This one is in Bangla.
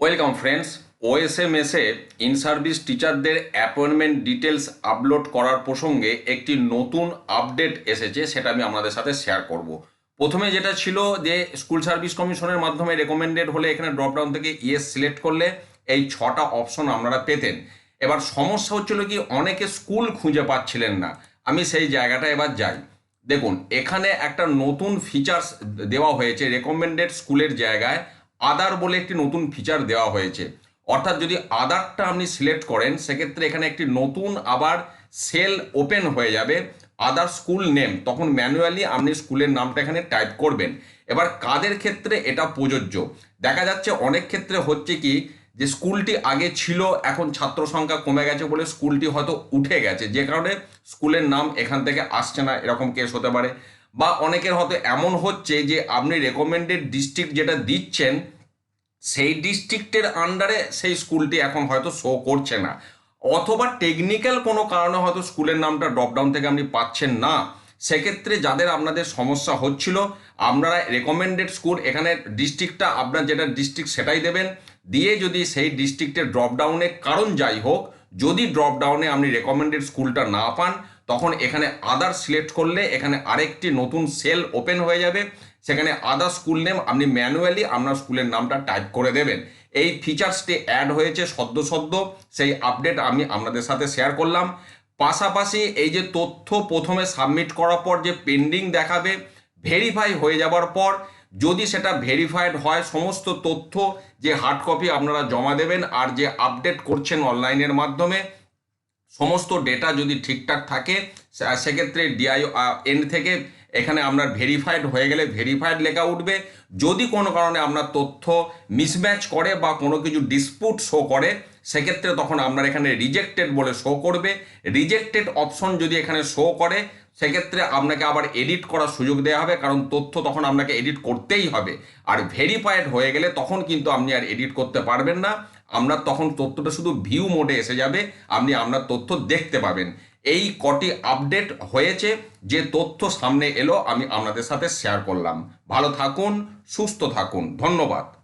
ওয়েলকাম ফ্রেন্ডস ওএসএমএসে ইন সার্ভিস টিচারদের অ্যাপয়েন্টমেন্ট ডিটেলস আপলোড করার প্রসঙ্গে একটি নতুন আপডেট এসেছে, সেটা আমি আপনাদের সাথে শেয়ার করব। প্রথমে যেটা ছিল যে স্কুল সার্ভিস কমিশনের মাধ্যমে রেকমেন্ডেড হলে এখানে ড্রপডাউন থেকে ইয়েস সিলেক্ট করলে এই ছটা অপশন আপনারা পেতেন। এবার সমস্যা হচ্ছিল কি, অনেকে স্কুল খুঁজে পাচ্ছিলেন না। আমি সেই জায়গাটা এবার যাই। দেখুন, এখানে একটা নতুন ফিচার্স দেওয়া হয়েছে রেকমেন্ডেড স্কুলের জায়গায়। আদার বলে একটি নতুন ফিচার দেওয়া হয়েছে। অর্থাৎ যদি আদারটা আপনি সিলেক্ট করেন, সেক্ষেত্রে এখানে একটি নতুন আবার সেল ওপেন হয়ে যাবে আদার স্কুল নেম তখন ম্যানুয়ালি আপনি স্কুলের নামটা এখানে টাইপ করবেন। এবার কাদের ক্ষেত্রে এটা প্রযোজ্য? দেখা যাচ্ছে অনেক ক্ষেত্রে হচ্ছে কি, যে স্কুলটি আগে ছিল, এখন ছাত্র সংখ্যা কমে গেছে বলে স্কুলটি হয়তো উঠে গেছে। যে কারণে স্কুলের নাম এখান থেকে আসছে না, এরকম কেস হতে পারে। বা অনেকের হয়তো এমন হচ্ছে যে আপনি রেকমেন্ডেড ডিস্ট্রিক্ট যেটা দিচ্ছেন সেই ডিস্ট্রিক্টের আন্ডারে সেই স্কুলটি এখন হয়তো শো করছে না। অথবা টেকনিক্যাল কোনো কারণে হয়তো স্কুলের নামটা ড্রপডাউন থেকে আপনি পাচ্ছেন না। সেক্ষেত্রে যাদের আপনাদের সমস্যা হচ্ছিল, আপনারা রেকমেন্ডেড স্কুল এখানে ডিস্ট্রিক্টটা আপনার যেটা ডিস্ট্রিক্ট সেটাই দেবেন। দিয়ে যদি সেই ডিস্ট্রিক্টের ড্রপডাউনে কারণ যাই হোক, যদি ড্রপডাউনে আপনি রেকমেন্ডেড স্কুলটা না পান, তখন এখানে আদার সিলেক্ট করলে এখানে আরেকটি নতুন সেল ওপেন হয়ে যাবে। সেখানে আদার স্কুল নেম আপনি ম্যানুয়ালি আপনার স্কুলের নামটা টাইপ করে দেবেন। এই ফিচার্সটি অ্যাড হয়েছে সদ্য সদ্য, সেই আপডেট আমি আপনাদের সাথে শেয়ার করলাম। পাশাপাশি এই যে তথ্য প্রথমে সাবমিট করার পর যে পেন্ডিং দেখাবে ভেরিফাই হয়ে যাবার পর যদি সেটা ভেরিফাইড হয়, সমস্ত তথ্য যে হার্ড কপি আপনারা জমা দেবেন আর যে আপডেট করছেন অনলাইনের মাধ্যমে, সমস্ত ডেটা যদি ঠিকঠাক থাকে সেক্ষেত্রে ডিআই এন্ড থেকে এখানে আপনার ভেরিফাইড হয়ে গেলে ভেরিফাইড লেখা উঠবে। যদি কোনো কারণে আপনার তথ্য মিসম্যাচ করে বা কোনো কিছু ডিসপুট শো করে, সেক্ষেত্রে তখন আপনার এখানে রিজেক্টেড বলে শো করবে। রিজেক্টেড অপশন যদি এখানে শো করে, সেক্ষেত্রে আপনাকে আবার এডিট করার সুযোগ দেওয়া হবে, কারণ তথ্য তখন আপনাকে এডিট করতেই হবে। আর ভেরিফাইড হয়ে গেলে তখন কিন্তু আপনি আর এডিট করতে পারবেন না। আপনার তখন তথ্যটা শুধু ভিউ মোডে এসে যাবে, আপনি আপনার তথ্য দেখতে পাবেন। এই কটি আপডেট হয়েছে, যে তথ্য সামনে এলো, আমি আপনাদের সাথে শেয়ার করলাম। ভালো থাকুন, সুস্থ থাকুন। ধন্যবাদ।